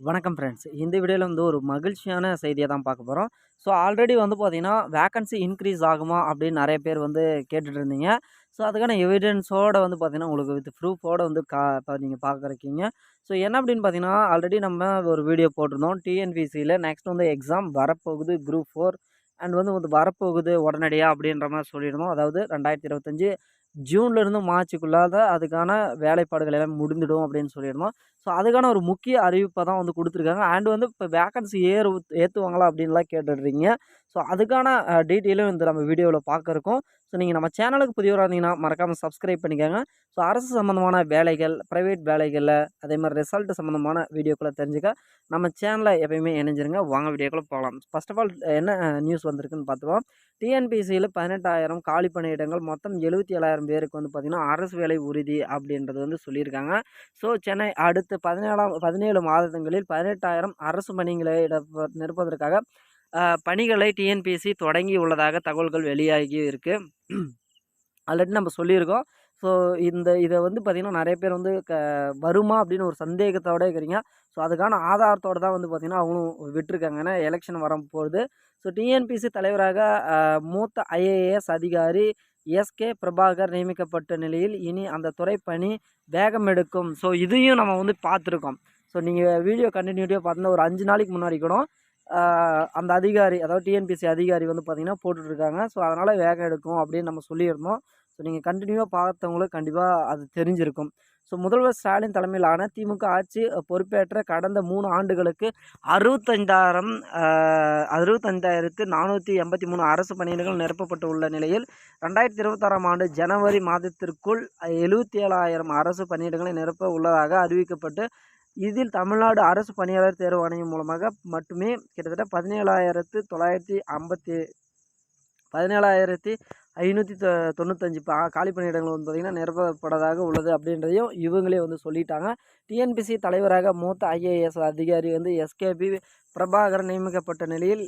வணக்கம் ஃப்ரெண்ட்ஸ் இந்த வீடியோவில் வந்து ஒரு மகிழ்ச்சியான செய்தியை தான் பார்க்க போகிறோம் ஸோ ஆல்ரெடி வந்து பார்த்திங்கன்னா வேக்கன்சி இன்க்ரீஸ் ஆகுமா அப்படின்னு நிறைய பேர் வந்து கேட்டுட்டு இருந்தீங்க. ஸோ அதுக்கான எவிடன்ஸோடு வந்து பார்த்தீங்கன்னா உங்களுக்கு வித் ப்ரூஃபோடு வந்து கா இப்போ நீங்கள் பார்க்குறக்கீங்க ஸோ என்ன அப்படின்னு பார்த்தீங்கன்னா ஆல்ரெடி நம்ம ஒரு வீடியோ போட்டிருந்தோம். டிஎன்பிசியில் நெக்ஸ்ட் வந்து எக்ஸாம் வரப்போகுது குரூப் ஃபோர் அண்ட் வந்து வந்து வரப்போகுது உடனடியாக அப்படின்ற மாதிரி சொல்லியிருந்தோம். அதாவது ரெண்டாயிரத்தி இருபத்தஞ்சி ஜூன்லேருந்து மார்ச்சுக்குள்ளாத அதுக்கான வேலைப்பாடுகள் எல்லாம் முடிந்துடும் அப்படின்னு சொல்லியிருந்தோம். ஸோ அதுக்கான ஒரு முக்கிய அறிவிப்பை தான் வந்து கொடுத்துருக்காங்க. அண்ட் வந்து இப்போ வேக்கன்சி ஏறு ஏற்றுவாங்களா அப்படின்லாம் கேட்டுடுறீங்க. ஸோ அதுக்கான டீட்டெயிலும் இந்த நம்ம வீடியோவில் பார்க்க இருக்கோம் ஸோ நீங்கள் நம்ம சேனலுக்கு புதியவராக இருந்தீங்கன்னா மறக்காமல் சப்ஸ்கிரைப் பண்ணிக்கோங்க. ஸோ அரசு சம்மந்தமான வேலைகள் ப்ரைவேட் வேலைகளில் அதே மாதிரி ரிசல்ட் சம்மந்தமான வீடியோக்களை தெரிஞ்சுக்க நம்ம சேனலை எப்பயுமே இணைஞ்சிருங்க. வாங்க வீடியோக்குள்ளே போகலாம். ஃபஸ்ட் ஆஃப் ஆல் என்ன நியூஸ் வந்திருக்குன்னு பார்த்துருவோம். டிஎன்பிசியில் பதினெட்டாயிரம் காலி பணியிடங்கள் மொத்தம் எழுபத்தி ஏழாயிரம் பேருக்கு வந்து பார்த்திங்கன்னா அரசு வேலை உறுதி அப்படின்றது வந்து சொல்லியிருக்காங்க. ஸோ சென்னை அடுத்த பதினேழாம் பதினேழு மாதங்களில் பதினெட்டாயிரம் அரசு பணிகளை நிற்பதற்காக பணிகளை டிஎன்பிஎஸ்சி தொடங்கி உள்ளதாக தகவல்கள் வெளியாகி இருக்குது ஆல்ரெடி நம்ம சொல்லியிருக்கோம். ஸோ இந்த இதை வந்து பார்த்திங்கன்னா நிறைய பேர் வந்து க வருமா அப்படின்னு ஒரு சந்தேகத்தோட இருக்கிறீங்க. ஸோ அதுக்கான ஆதாரத்தோடு தான் வந்து பார்த்திங்கன்னா அவங்களும் விட்டுருக்காங்க. ஏன்னா எலெக்ஷன் வர போகுது. ஸோ டிஎன்பிசி தலைவராக மூத்த ஐஏஎஸ் அதிகாரி எஸ்கே பிரபாகர் நியமிக்கப்பட்ட நிலையில் இனி அந்த துறை பணி வேகம் எடுக்கும். ஸோ இதையும் நம்ம வந்து பார்த்துருக்கோம். ஸோ நீங்கள் வீடியோ கண்டினியூட்டியாக பார்த்தீங்கன்னா ஒரு அஞ்சு நாளைக்கு முன்னாடி கூட அந்த அதிகாரி அதாவது டிஎன்பிசி அதிகாரி வந்து பார்த்திங்கன்னா போட்டுட்ருக்காங்க. ஸோ அதனால் வேகம் எடுக்கும் அப்படின்னு நம்ம சொல்லியிருந்தோம். ஸோ நீங்கள் கண்டினியூவாக பார்த்தவங்களுக்கு கண்டிப்பாக அது தெரிஞ்சிருக்கும். ஸோ முதல்வர் ஸ்டாலின் தலைமையிலான திமுக ஆட்சி பொறுப்பேற்ற கடந்த மூணு ஆண்டுகளுக்கு அறுபத்தஞ்சாயிரம் அறுபத்தஞ்சாயிரத்து நானூற்றி எண்பத்தி மூணு அரசு பணியிடங்கள் நிரப்பப்பட்டு உள்ள நிலையில் ரெண்டாயிரத்தி இருபத்தாறாம் ஆண்டு ஜனவரி மாதத்திற்குள் எழுபத்தி ஏழாயிரம் அரசு பணியிடங்களை நிரப்ப உள்ளதாக அறிவிக்கப்பட்டு இதில் தமிழ்நாடு அரசு பணியாளர் தேர்வு ஆணையம் மூலமாக மட்டுமே கிட்டத்தட்ட பதினேழாயிரத்து தொள்ளாயிரத்தி ஐம்பத்தி பதினேழாயிரத்தி ஐநூற்றி தொ தொண்ணூத்தஞ்சு பா காலி பணியிடங்கள் வந்து பார்த்திங்கன்னா நிரப்பப்படதாக உள்ளது அப்படின்றதையும் இவங்களே வந்து சொல்லிட்டாங்க. டிஎன்பிசி தலைவராக மூத்த ஐஏஎஸ் அதிகாரி வந்து எஸ்கேபி பிரபாகரன் நியமிக்கப்பட்ட நிலையில்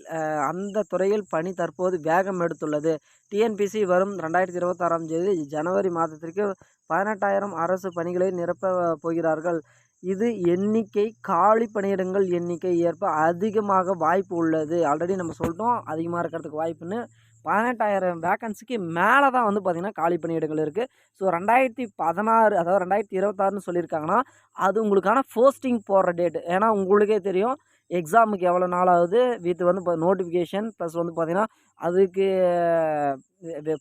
அந்த துறையில் பணி தற்போது வேகம் எடுத்துள்ளது. டிஎன்பிசி வரும் ரெண்டாயிரத்தி இருபத்தாறாம் தேதி ஜனவரி மாதத்திற்கு பதினெட்டாயிரம் அரசு பணிகளை நிரப்ப போகிறார்கள். இது எண்ணிக்கை காலி பணியிடங்கள் எண்ணிக்கை ஏற்ப அதிகமாக வாய்ப்பு உள்ளது. ஆல்ரெடி நம்ம சொல்லிட்டோம் அதிகமாக இருக்கிறதுக்கு வாய்ப்புன்னு. பதினெட்டாயிரம் வேக்கன்சிக்கு மேலே தான் வந்து பார்த்திங்கன்னா காலி பணியிடங்கள் இருக்குது ஸோ ரெண்டாயிரத்தி பதினாறு அதாவது ரெண்டாயிரத்தி இருபத்தாறுன்னு சொல்லியிருக்காங்கன்னா அது உங்களுக்கான போஸ்டிங் போடுற டேட் ஏன்னா உங்களுக்கே தெரியும் எக்ஸாமுக்கு எவ்வளோ நாள் ஆகுது வித் வந்து இப்போ நோட்டிஃபிகேஷன் ப்ளஸ் வந்து பார்த்திங்கன்னா அதுக்கு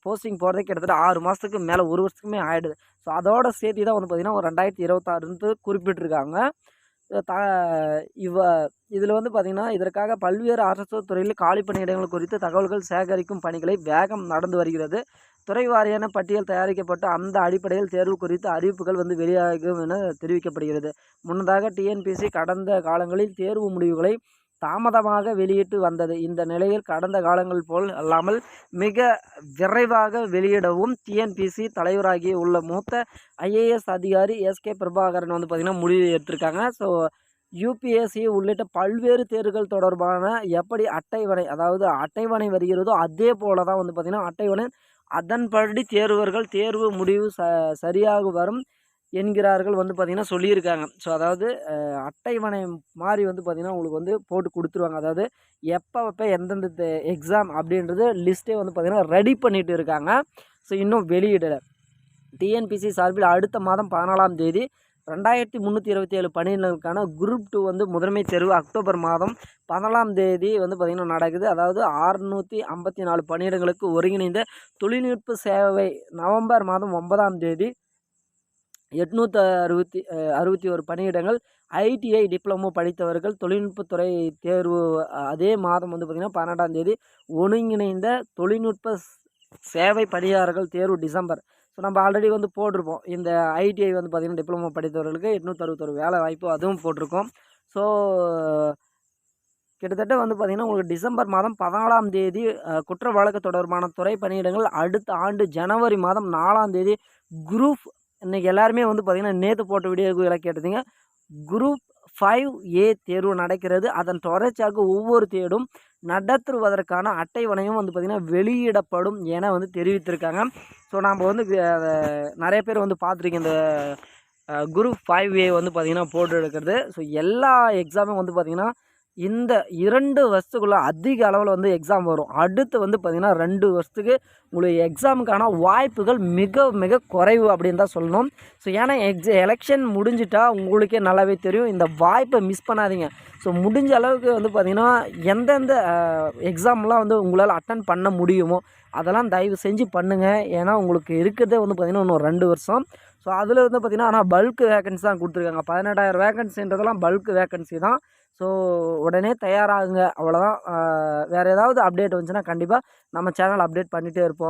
போஸ்டிங் போகிறதே கிட்டத்தட்ட ஆறு மாதத்துக்கு மேலே ஒரு வருஷத்துக்குமே ஆகிடுது ஸோ அதோட சேர்த்து தான் வந்து பார்த்திங்கன்னா ஒரு ரெண்டாயிரத்தி இருபத்தாறுன்ட்டு குறிப்பிட்டிருக்காங்க. த இவ இதில் வந்து பார்த்திங்கன்னா இதற்காக பல்வேறு அரசு துறையில் காலி பணியிடங்கள் குறித்து தகவல்கள் சேகரிக்கும் பணிகளை வேகம் நடந்து வருகிறது. துறை வாரியான பட்டியல் தயாரிக்கப்பட்டு அந்த அடிப்படையில் தேர்வு குறித்து அறிவிப்புகள் வந்து வெளியாகும் என தெரிவிக்கப்படுகிறது. முன்னதாக டிஎன்பிசி கடந்த காலங்களில் தேர்வு முடிவுகளை தாமதமாக வெளியிட்டு வந்தது. இந்த நிலையில் கடந்த காலங்கள் போல் அல்லாமல் மிக விரைவாக வெளியிடவும் டிஎன்பிசி தலைவராகி உள்ள மூத்த ஐஏஎஸ் அதிகாரி எஸ்கே பிரபாகரன் வந்து பார்த்திங்கன்னா முடிவு எடுத்திருக்காங்க ஸோ யூபிஎஸ்சி உள்ளிட்ட பல்வேறு தேர்வுகள் தொடர்பான எப்படி அட்டைவணை அதாவது அட்டைவணை வருகிறதோ அதே போல தான் வந்து பார்த்திங்கன்னா அட்டைவணை அதன்படி தேர்வர்கள் தேர்வு முடிவு ச சரியாக வரும் என்கிறார்கள் வந்து பார்த்திங்கன்னா சொல்லியிருக்காங்க. ஸோ அதாவது அட்டைவணை மாதிரி வந்து பார்த்திங்கன்னா உங்களுக்கு வந்து போட்டு கொடுத்துருவாங்க. அதாவது எப்போ எப்போ எந்தெந்த எக்ஸாம் அப்படின்றது லிஸ்ட்டே வந்து பார்த்திங்கன்னா ரெடி பண்ணிட்டு இருக்காங்க. ஸோ இன்னும் வெளியிடலை. டிஎன்பிசி சார்பில் அடுத்த மாதம் பதினாலாம் தேதி ரெண்டாயிரத்தி முந்நூற்றி இருபத்தி ஏழு பணியிடங்களுக்கான குரூப் டூ வந்து முதன்மை தேர்வு அக்டோபர் மாதம் பதினாலாம் தேதி வந்து பார்த்திங்கன்னா நடக்குது. அதாவது ஆறுநூற்றி ஐம்பத்தி நாலு பணியிடங்களுக்கு ஒருங்கிணைந்த தொழில்நுட்ப சேவை நவம்பர் மாதம் ஒன்பதாம் தேதி எட்நூற்றி அறுபத்தி அறுபத்தி ஒரு பணியிடங்கள் ஐடிஐ டிப்ளமோ படித்தவர்கள் தொழில்நுட்பத்துறை தேர்வு அதே மாதம் வந்து பார்த்திங்கன்னா பன்னெண்டாம் தேதி ஒருங்கிணைந்த தொழில்நுட்ப சேவை பணியாளர்கள் தேர்வு டிசம்பர். ஸோ நம்ம ஆல்ரெடி வந்து போட்டிருப்போம். இந்த ஐடிஐ வந்து பார்த்திங்கன்னா டிப்ளமோ படித்தவர்களுக்கு எட்நூற்றறுபத்தொரு வேலை வாய்ப்பு அதுவும் போட்டிருக்கோம். ஸோ கிட்டத்தட்ட வந்து பார்த்திங்கன்னா உங்களுக்கு டிசம்பர் மாதம் பதினாலாம் தேதி குற்ற வழக்கு தொடர்பான துறை பணியிடங்கள் அடுத்த ஆண்டு ஜனவரி மாதம் நாலாம் தேதி குரூப் இன்றைக்கி எல்லாருமே வந்து பார்த்திங்கன்னா நேற்று போட்ட வீடியோக்குள்ள கேட்டதுங்க குரூப் ஃபைவ் ஏ தேர்வு நடக்கிறது. அதன் தொடர்ச்சியாக ஒவ்வொரு தேடும் நடத்துவதற்கான அட்டைவணையும் வந்து பார்த்திங்கன்னா வெளியிடப்படும் என வந்து தெரிவித்திருக்காங்க. ஸோ நாம் வந்து நிறைய பேர் வந்து பார்த்துருக்கீங்க இந்த குரூப் ஃபைவ் ஏ வந்து பார்த்திங்கன்னா போட்டு எடுக்கிறது ஸோ எல்லா எக்ஸாமும் வந்து பார்த்திங்கன்னா இந்த இரண்டு வருஷத்துக்குள்ளே அதிக அளவில் வந்து எக்ஸாம் வரும். அடுத்து வந்து பார்த்திங்கன்னா ரெண்டு வருஷத்துக்கு உங்களுக்கு எக்ஸாமுக்கான வாய்ப்புகள் மிக மிக குறைவு அப்படின்னு தான் சொல்லணும். ஸோ ஏன்னா எக்ஸ எலெக்ஷன் முடிஞ்சிட்டா உங்களுக்கே நல்லாவே தெரியும். இந்த வாய்ப்பை மிஸ் பண்ணாதீங்க. ஸோ முடிஞ்ச அளவுக்கு வந்து பார்த்திங்கன்னா எந்தெந்த எக்ஸாம்லாம் வந்து உங்களால் அட்டன் பண்ண முடியுமோ அதெல்லாம் தயவு செஞ்சு பண்ணுங்கள் ஏன்னா உங்களுக்கு இருக்கிறதே வந்து பார்த்திங்கன்னா இன்னும் ரெண்டு வருஷம். ஸோ அதில் வந்து பார்த்திங்கன்னா ஆனால் பல்க் வேகன்சி தான் கொடுத்துருக்காங்க. பதினெட்டாயிரம் வேகன்சின்றதெல்லாம் பல்க் வேகன்சி தான். ஸோ உடனே தயாராகுங்க. அவ்வளோதான் வேறு ஏதாவது அப்டேட் வந்துச்சுன்னா கண்டிப்பாக நம்ம சேனல் அப்டேட் பண்ணிகிட்டே இருப்போம்.